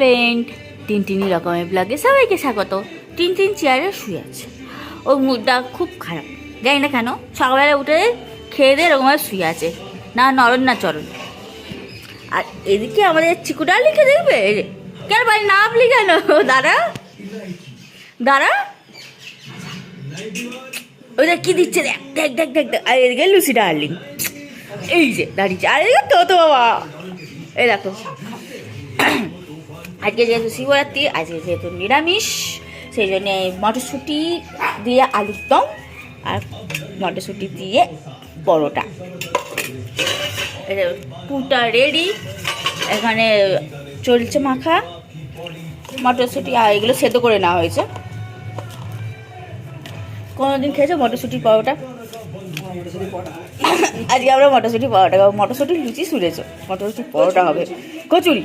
Friend টিনটিনি রকমের ব্লগে সবাইকে স্বাগত। টিনটিন চেয়ারে শুয়ে আছে। ওর মুডটা খুব খারাপ। জানি না কেন, সকালবেলা উঠে খেয়ে দিয়ে এরকম শুয়ে আছে। না নরন না চরণ। আর এদিকে আমাদের চিকুটা লিখে দেখবে? কেন ভাই না আপনি কেন দাঁড়া দাঁড়া ওইটা কি দিচ্ছে? দেখ দেখ দেখ দেখ দেখ। আর এদিকে লুসি ডার্লিং। এই যে, দাঁড়িয়েছে। আর এদিকে তো বাবা। এই দেখো। আজকে যেহেতু শিবরাত্রি, আজকে যেহেতু নিরামিষ সেই জন্যে মটরশুঁটি দিয়ে আলুর দম আর মটরশুঁটি দিয়ে পরোটা। পুটা রেডি। এখানে চলছে মাখা। মটরশুঁটি আর এগুলো সেদ্ধ করে নেওয়া হয়েছে। কোনোদিন খেয়েছো মটরশুঁটির পরোটা? আজকে আমরা মটরশুঁটি পরোটা খাব। মটরশুঁটি লুচি শুনেছো? মটরশুঁটি পরোটা হবে। কচুরি।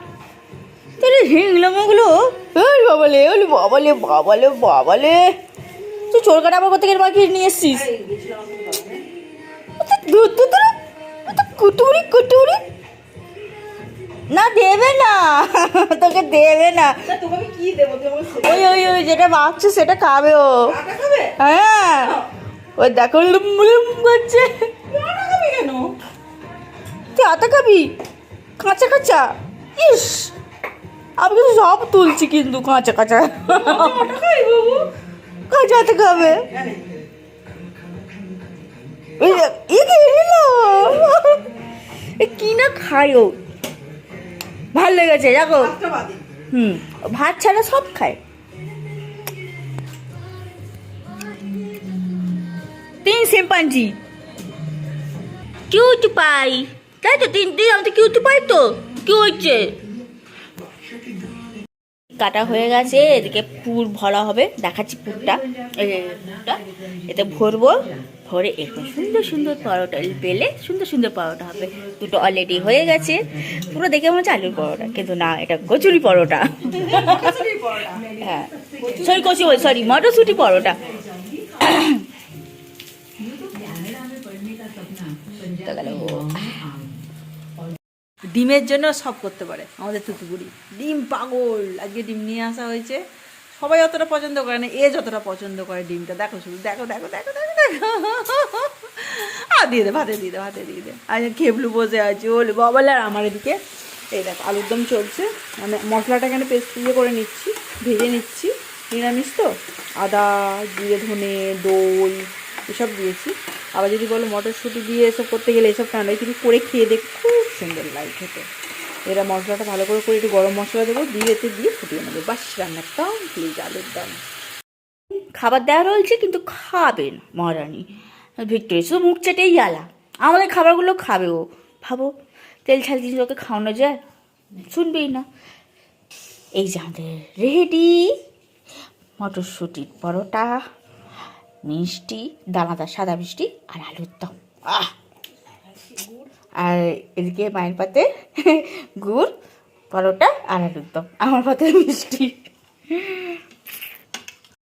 তোর হিংলামগুলো ওই বাবালে ওলি বাবালে বাবালে বাবালে। তুই চোর কাটা আমার কোথেকে বাকি নিয়ে এসছিস। কুটুরি কুটুরি। না দেবে না। তোকে দেবে না। ওই ওই ওই যেটা মাখছে সেটা খাবে ও। হ্যাঁ। ওই দেখো লুম লুম করছে। তুই আতা খাবি? কাঁচা কাঁচা। ইস! আমি কিন্তু সব তুলছি কিন্তু, কাঁচা কাঁচা। আটা খাই কাঁচা আতা খাবে কি না খাই ও? ভালো লেগেছে, দেখো। হুম, ভাত ছাড়া সব খায়। তিন শিম্পাঞ্জি। কিউট পাই। তাই তো তিন দিন আমি তো কিউট পাই তো। কি হচ্ছে কাটা হয়ে গেছে এদিকে পুর ভরা হবে দেখাচ্ছি পুরটা। পুরটা এতে ভরবো ভরে এরকম সুন্দর সুন্দর পরোটা বেলে সুন্দর সুন্দর পরোটা হবে। দুটো অলরেডি হয়ে গেছে। পুরো দেখে মনে হচ্ছে আলুর পরোটা কিন্তু না এটা কচুরি পরোটা। হ্যাঁ সরি কচি সরি মটরশুঁটি পরোটা। গেল। ডিমের জন্য সব করতে পারে, আমাদের তুতুকুড়ি ডিম পাগল, আজকে ডিম নিয়ে আসা হয়েছে। সবাই অতটা পছন্দ করে না, এ যতটা পছন্দ করে ডিমটা। দেখো শুধু, দেখো দেখো দেখো দেখো দেখো। আর দিয়ে দে, ভাতে দিয়ে দে, ভাতে দিয়ে দে। আজ খেবলু বসে আছে, ওলে বাবালে আর আমার এদিকে। এই দেখো, আলুর দম চলছে। মানে মশলাটা এখানে পেস্ট দিয়ে করে নিচ্ছি, ভেজে নিচ্ছি। নিরামিষ তো? আদা, জিরে, ধনে, দই, এসব দিয়েছি। আবার যদি বলো মটরশুঁটি দিয়ে এসব করতে গেলে এসব ঠান্ডায় তুমি করে খেয়ে দেখ, খুব সুন্দর লাগে খেতে। এরা মশলাটা ভালো করে করে একটু গরম মশলা দেবো, দিয়ে এতে দিয়ে ফুটিয়ে নেব। বাস, রান্নার দম প্লিজ আলুর দম। খাবার দেওয়া রয়েছে, কিন্তু খাবে না মহারানী। ভিক্টোরি শুধু মুখ চেটেই জ্বালা আমাদের খাবারগুলো খাবে ও। ভাবো, তেল ছাল জিনিস ওকে খাওয়ানো যায়? শুনবেই না। এই যে আমাদের রেডি মটরশুঁটির পরোটা, মিষ্টি, দানাদার সাদা মিষ্টি আর আলুর দম। আহ! আর এদিকে মায়ের পাতে গুড় পরোটা আর আলুর দম। আমার পাতে মিষ্টি।